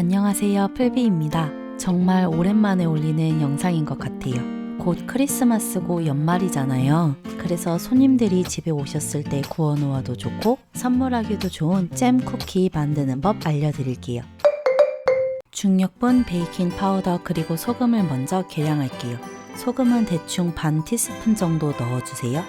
안녕하세요. 풀비입니다. 정말 오랜만에 올리는 영상인 것 같아요. 곧 크리스마스고 연말이잖아요. 그래서 손님들이 집에 오셨을 때 구워 놓아도 좋고 선물하기도 좋은 잼 쿠키 만드는 법 알려드릴게요. 중력분, 베이킹 파우더 그리고 소금을 먼저 계량할게요. 소금은 대충 반 티스푼 정도 넣어주세요.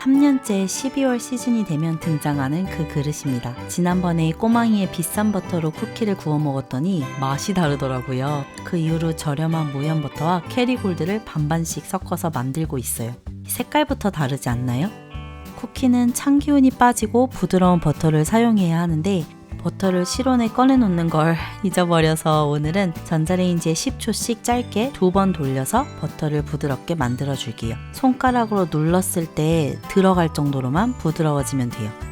3년째 12월 시즌이 되면 등장하는 그 그릇입니다. 지난번에 꼬망이의 비싼 버터로 쿠키를 구워 먹었더니 맛이 다르더라고요. 그 이후로 저렴한 무염 버터와 캐리골드를 반반씩 섞어서 만들고 있어요. 색깔부터 다르지 않나요? 쿠키는 찬 기운이 빠지고 부드러운 버터를 사용해야 하는데 버터를 실온에 꺼내놓는 걸 잊어버려서 오늘은 전자레인지에 10초씩 짧게 두 번 돌려서 버터를 부드럽게 만들어 줄게요. 손가락으로 눌렀을 때 들어갈 정도로만 부드러워지면 돼요.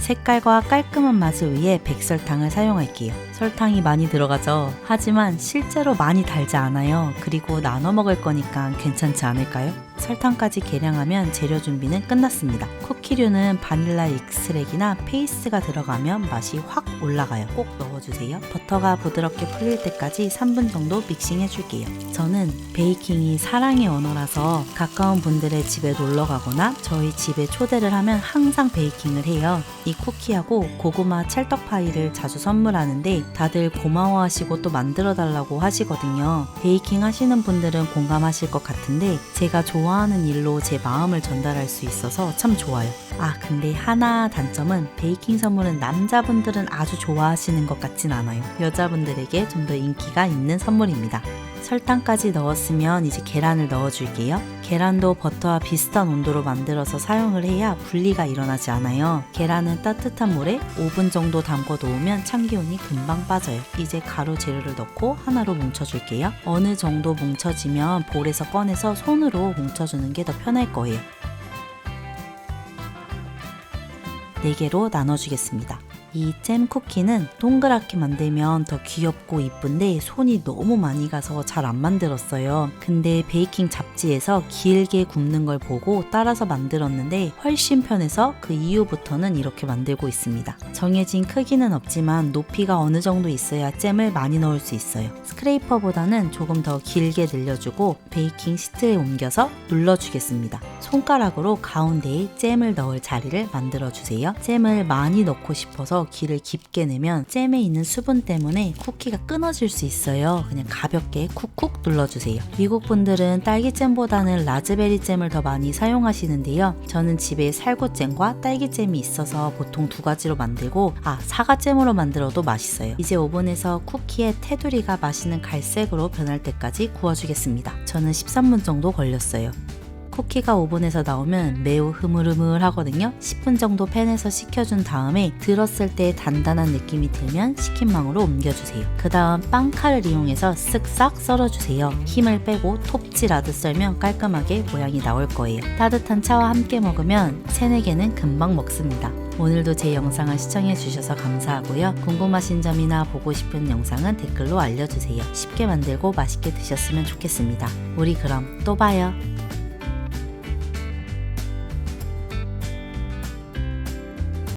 색깔과 깔끔한 맛을 위해 백설탕을 사용할게요. 설탕이 많이 들어가죠. 하지만 실제로 많이 달지 않아요. 그리고 나눠 먹을 거니까 괜찮지 않을까요? 설탕까지 계량하면 재료 준비는 끝났습니다. 쿠키류는 바닐라 익스트랙이나 페이스가 들어가면 맛이 확 올라가요. 꼭 넣어 주세요. 버터가 부드럽게 풀릴 때까지 3분 정도 믹싱 해 줄게요. 저는 베이킹이 사랑의 언어라서 가까운 분들의 집에 놀러 가거나 저희 집에 초대를 하면 항상 베이킹을 해요. 이 쿠키하고 고구마 찰떡파이를 자주 선물하는데 다들 고마워하시고 또 만들어 달라고 하시거든요. 베이킹 하시는 분들은 공감하실 것 같은데 제가 좋아하는 일로 제 마음을 전달할 수 있어서 참 좋아요. 아, 근데 하나 단점은 베이킹 선물은 남자분들은 아주 좋아하시는 것 같진 않아요. 여자분들에게 좀 더 인기가 있는 선물입니다. 설탕까지 넣었으면 이제 계란을 넣어줄게요. 계란도 버터와 비슷한 온도로 만들어서 사용을 해야 분리가 일어나지 않아요. 계란은 따뜻한 물에 5분 정도 담궈 놓으면 참기운이 금방 빠져요. 이제 가루 재료를 넣고 하나로 뭉쳐줄게요. 어느 정도 뭉쳐지면 볼에서 꺼내서 손으로 뭉쳐주는 게 더 편할 거예요. 4개로 나눠주겠습니다. 이 잼 쿠키는 동그랗게 만들면 더 귀엽고 이쁜데 손이 너무 많이 가서 잘 안 만들었어요. 근데 베이킹 잡지에서 길게 굽는 걸 보고 따라서 만들었는데 훨씬 편해서 그 이후부터는 이렇게 만들고 있습니다. 정해진 크기는 없지만 높이가 어느 정도 있어야 잼을 많이 넣을 수 있어요. 스크레이퍼보다는 조금 더 길게 늘려주고 베이킹 시트에 옮겨서 눌러주겠습니다. 손가락으로 가운데에 잼을 넣을 자리를 만들어 주세요. 잼을 많이 넣고 싶어서 길을 깊게 내면 잼에 있는 수분 때문에 쿠키가 끊어질 수 있어요. 그냥 가볍게 쿡쿡 눌러주세요. 미국 분들은 딸기잼보다는 라즈베리 잼을 더 많이 사용하시는데요. 저는 집에 살구잼과 딸기잼이 있어서 보통 두 가지로 만들고 아 사과잼으로 만들어도 맛있어요. 이제 오븐에서 쿠키의 테두리가 맛있는 갈색으로 변할 때까지 구워주겠습니다. 저는 13분 정도 걸렸어요. 쿠키가 오븐에서 나오면 매우 흐물흐물 하거든요. 10분 정도 팬에서 식혀준 다음에 들었을 때 단단한 느낌이 들면 식힌망으로 옮겨주세요. 그 다음 빵칼을 이용해서 쓱싹 썰어주세요. 힘을 빼고 톱질하듯 썰면 깔끔하게 모양이 나올 거예요. 따뜻한 차와 함께 먹으면 세네 개는 금방 먹습니다. 오늘도 제 영상을 시청해주셔서 감사하고요. 궁금하신 점이나 보고 싶은 영상은 댓글로 알려주세요. 쉽게 만들고 맛있게 드셨으면 좋겠습니다. 우리 그럼 또 봐요.